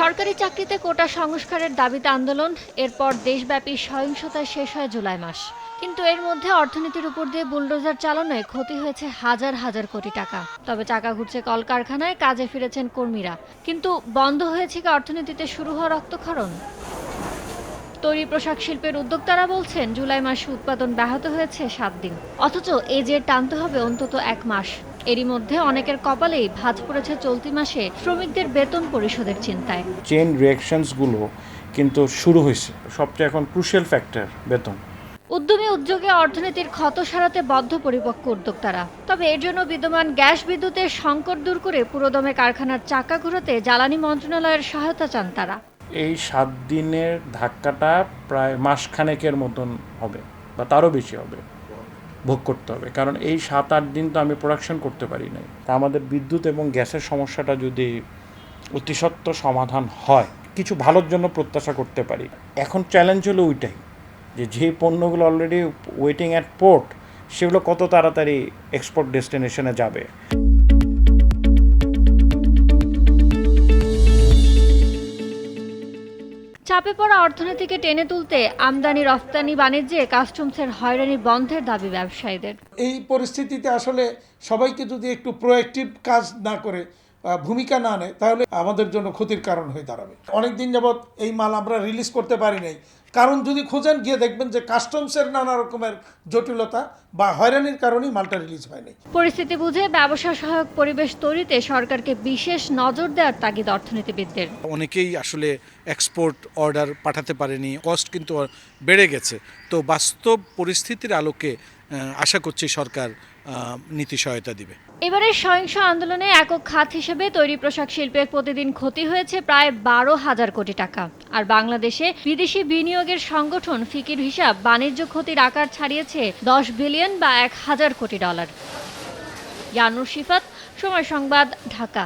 সরকারি চাকরিতে কোটা সংস্কারের দাবিতে আন্দোলন, এরপর দেশব্যাপী সহিংসতায় শেষ হয় জুলাই মাস। কিন্তু এর মধ্যে অর্থনীতির উপর দিয়ে বুলডোজার চালানোয় ক্ষতি হয়েছে হাজার হাজার কোটি টাকা। তবে চাকা ঘুরছে কলকারখানায়, কাজে ফিরেছেন কর্মীরা। কিন্তু বন্ধ হয়েছে কি অর্থনীতিতে শুরু হওয়া রক্তক্ষরণ? তৈরি পোশাক শিল্পের উদ্যোক্তারা বলছেন, জুলাই মাসে উৎপাদন ব্যাহত হয়েছে সাত দিন। অথচ এ যে টানতে হবে অন্তত এক মাস। এরই মধ্যে অনেকের কপালেই ভাঁজ পড়েছে চলতি মাসে শ্রমিকদের বেতন পরিশোধের চিন্তায়। চেন রিয়াকশনসগুলো কিন্তু শুরু হয়েছে। সবচেয়ে এখন ক্রুশিয়াল ফ্যাক্টর বেতন। উদ্যমী উদ্যোগে অর্থনীতির ক্ষত সারাতে বদ্ধপরিপক্ক উদ্যোক্তারা। তবে এর জন্য বিদ্যমান গ্যাস বিদ্যুতের সংকট দূর করে পুরোদমে কারখানার চাকা ঘোরাতে জ্বালানি মন্ত্রণালয়ের সহায়তা চান তারা। এই সাত দিনের ধাক্কাটা প্রায় মাসখানেকের মতন হবে বা তারও বেশি হবে। ভোগ করতে হবে। কারণ এই সাত, আট দিন তো আমি প্রোডাকশন করতে পারি নাই। তা আমাদের বিদ্যুৎ এবং গ্যাসের সমস্যাটা যদি অতিসত্ত্ব সমাধান হয়, কিছু ভালোর জন্য প্রত্যাশা করতে পারি। এখন চ্যালেঞ্জ হলো ওইটাই, যে যে পণ্যগুলো অলরেডি ওয়েটিং অ্যাট পোর্ট সেগুলো কত তাড়াতাড়ি এক্সপোর্ট ডেস্টিনেশনে যাবে। চাপে পড়া অর্থনীতিকে টেনে তুলতে আমদানি, রফতানি, বাণিজ্যে কাস্টমসের হয়রানি বন্ধের দাবি ব্যবসায়ীদের। এই পরিস্থিতিতে আসলে সবাইকে যদি একটু প্রোয়েক্টিভ কাজ না করে ভূমিকা না নেয় তাহলে আমাদের জন্য ক্ষতির কারণ হয়ে দাঁড়াবে। অনেক দিন যাবৎ এই মাল আমরা রিলিজ করতে পারি নাই। কারণ যদি খোঁজেন গিয়ে দেখবেন যে কাস্টমসের নানা রকমের জটিলতা বা হয়রানির কারণেই মালটা রিলিজ হয়নি পরিস্থিতি বুঝে ব্যবসা সহায়ক পরিবেশ তৈরিতে সরকারকে বিশেষ নজর দেওয়ার তাগিদ অর্থনীতিবিদদের। অনেকেই আসলে এক্সপোর্ট অর্ডার পাঠাতে পারেনি কস্ট কিন্তু বেড়ে গেছে। তো বাস্তব পরিস্থিতির আলোকে আশা করছি সরকার নীতি সহায়তা দিবে। এবারের সহিংস আন্দোলনে একক খাত হিসেবে তৈরি পোশাক শিল্পের প্রতিদিন ক্ষতি হয়েছে প্রায় বারো হাজার কোটি টাকা। আর বাংলাদেশে বিদেশি বিনিয়োগের সংগঠন ফিকির হিসাব বাণিজ্য ক্ষতির আকার ছাড়িয়েছে দশ বিলিয়ন বা এক হাজার কোটি ডলার। ইয়ানুর সময় সংবাদ, ঢাকা।